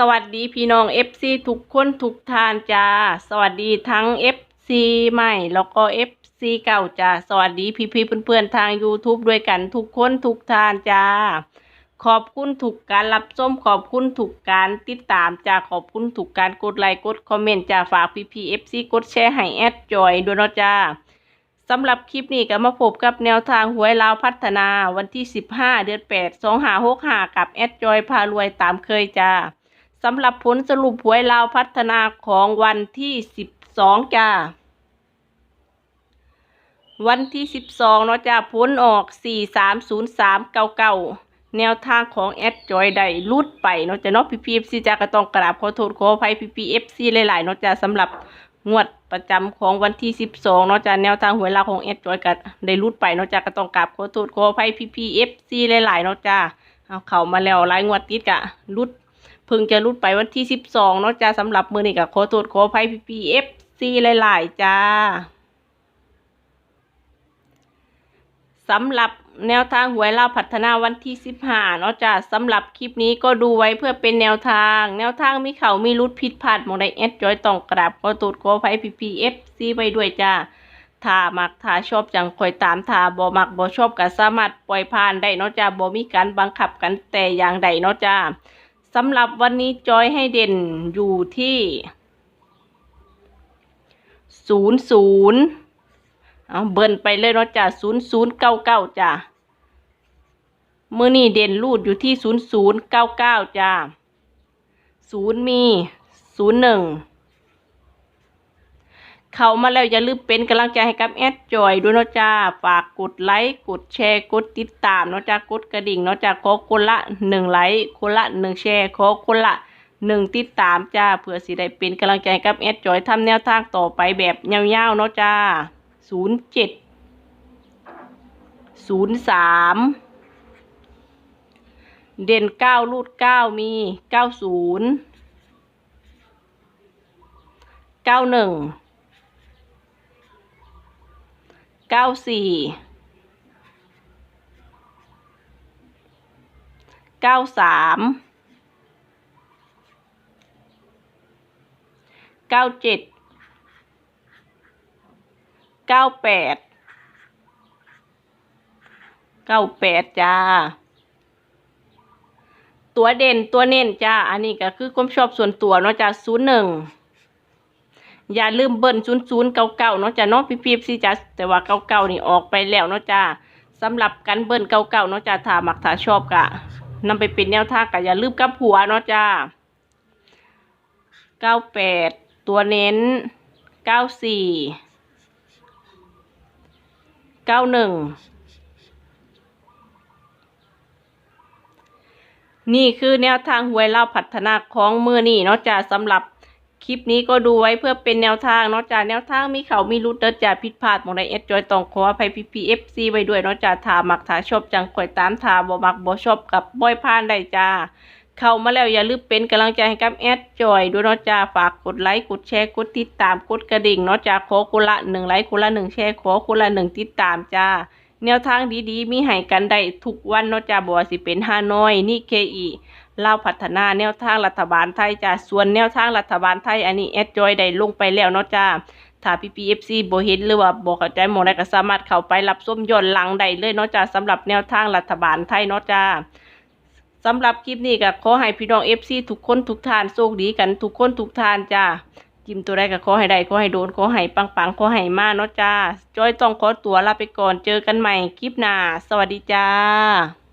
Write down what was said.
สวัสดีพี่น้อง FC ทุกคนทุกท่านจ้า สวัสดีทั้ง FC ใหม่ แล้วก็ FC เก่าจ้า สวัสดีพี่พี่ๆเพื่อนๆทาง YouTube ด้วยกันทุกคนทุกท่านจ้า ขอบคุณทุกการรับชมขอบคุณทุกการติดตามจ้าขอบคุณทุกการกดไลค์กดคอมเมนต์จ้าฝากพี่พี่ FC กดแชร์ให้แอดจอยด้วยเนาะจ้าสำหรับคลิปนี้ก็มาพบกับแนวทางหวยลาวพัฒนาวันที่ 15 เดือน8 2565กับแอดจอยพารวยตามเคยจ้า สำหรับผลสรุปหวยลาวพัฒนาของวันที่12จ้า วันที่12เนาะจ้าผลออก430399แนวทางของแอดจอยได้ลุดไปเนาะจ้าเนาะพี่พีเอฟซีจ้าก็ต้องกราบขอโทษขออภัยพี่พีเอฟซีหลายๆเนาะจ้าสำหรับงวดประจำของวันที่12เนาะจ้าแนวทางหวยลาวของเอสจอยก็ได้รุดไปเนาะจ้าก็ต้องกราบขอโทษขออภัยพี่พีเอฟซีหลายๆเนาะจ้าเอาเข้ามาแล้วหลายงวดติดกะรุด เพิ่งจะรุดไปวันที่12เนาะจ้าสำหรับมือนี้ก็ขอโทษขออภัยพี่พีเอฟซีหลาย ๆ จ้าสำหรับแนวทางหวยลาวพัฒนาวันที่15เนาะจ้าสำหรับคลิปนี้ก็ดูไว้เพื่อเป็นแนวทาง แนวทางมีเขามีรุดผิดพลาดมองใดแอดจอยต้องกราบขอตรวจขออภัยพีพีเอฟซีไปด้วยจ้าถ้ามักถ้าชอบจังคอยตามถ้าบ่มักบ่ชอบก็สามารถปล่อยผ่านได้เนาะจ้าบ่มีการบังคับกันแต่อย่างใดเนาะจ้า สำหรับวันนี้จอยให้เด่นอยู่ที่ศูนย์ศูนย์เอาเบิ่นไปเลยเนาะจ้ะศูนย์ศูนย์เก้าเก้าจ้ามือนี่เด่นรูดอยู่ที่ศูนย์ศูนย์เก้าเก้าจ้ะศูนย์มีศูนย์หนึ่ง เข้ามาแล้วอย่าลืมเป็นกำลังใจให้กับแอดจอยด้วยเนาะจ้าฝากกดไลค์กดแชร์กดติดตามเนาะจ้ากดกระดิ่งเนาะจ้าขอคนละหนึ่งไลค์คนละหนึ่งแชร์ขอคนละหนึ่งติดตามจ้าเพื่อสิได้เป็นกำลังใจให้กับแอดจอยทำแนวทางต่อไปแบบยาวๆเนาะจ้าศูนย์เจ็ดศูนย์สามเด่นเก้ารูดเก้ามีเก้าศูนย์เก้าหนึ่งเก้าสี่เก้าสามเก้าเจ็ดเก้าแปดเก้าแปดจ้า ตัวเด่นตัวเน้นจ้า อันนี้ก็คือความชอบส่วนตัวเนาะจ้าศูนย์หนึ่ง อย่าลืมเบิ้ลศูนย์ศูนย์เก้าเก้าเนาะจ้าเนาะพี่พีซีจ้าแต่ว่าเก้าเก้านี่ออกไปแล้วเนาะจ้าสำหรับการเบิ้ลเก้าเก้าเนาะจ้าถ้ามักถ้าชอบกะนำไปเป็นแนวทางกะอย่าลืมกับหัวเนาะจ้าเก้าแปดตัวเน้นเก้าสี่เก้าหนึ่งนี่คือแนวทางหวยเล่าพัฒนาของมือนี่เนาะจ้าสำหรับ คลิปนี้ก็ดูไว้เพื่อเป็นแนวทางเนาะจ้าแนวทางมีเขามีรุดเดินจ้าผิดพลาดมองใดเอสจอยต้องขออภัยพีพีเอฟซีไว้ด้วยเนาะจ้าถามักถาชอบจังคอยตามถาบ่มักบ่ชอบกับบอยพานได้จ้าเข้ามาแล้วอย่าลืมเป็นกำลังใจให้กับแอดจอยด้วยเนาะจ้าฝากกดไลค์กดแชร์กดติดตามกดกระดิ่งเนาะจ้าขอคนละหนึ่งไลค์คนละหนึ่งแชร์ขอคนละหนึ่งติดตามจ้าแนวทางดีๆ มีให้กันได้ทุกวันเนาะจ้าบ่ว่าสิเป็นฮานอยนี่เคอี เลาพัฒนาแนวทางรัฐบาลไทยจ้าส่วนแนวทางรัฐบาลไทย อันนี้แอดจอยได้ลงไปแล้วเนาะจ้าถ้าพีพีเอฟซีโบเห็นหรือว่าบ่เข้าใจหมองใดก็สามารถเข้าไปรับชมย้อนหลังได้เลยเนาะจ้าสำหรับแนวทางรัฐบาลไทยเนาะจ้าสำหรับคลิปนี้ก็ขอให้พี่น้องเอฟซีทุกคนทุกท่านโชคดีกันทุกคนทุกท่านจ้าจิ้มตัวใดก็ขอให้ได้ขอให้โดนขอให้ปังปังๆขอให้มาเนาะจ้าจอยต้องขอตัวลาไปก่อนเจอกันใหม่คลิปหน้าสวัสดีจ้า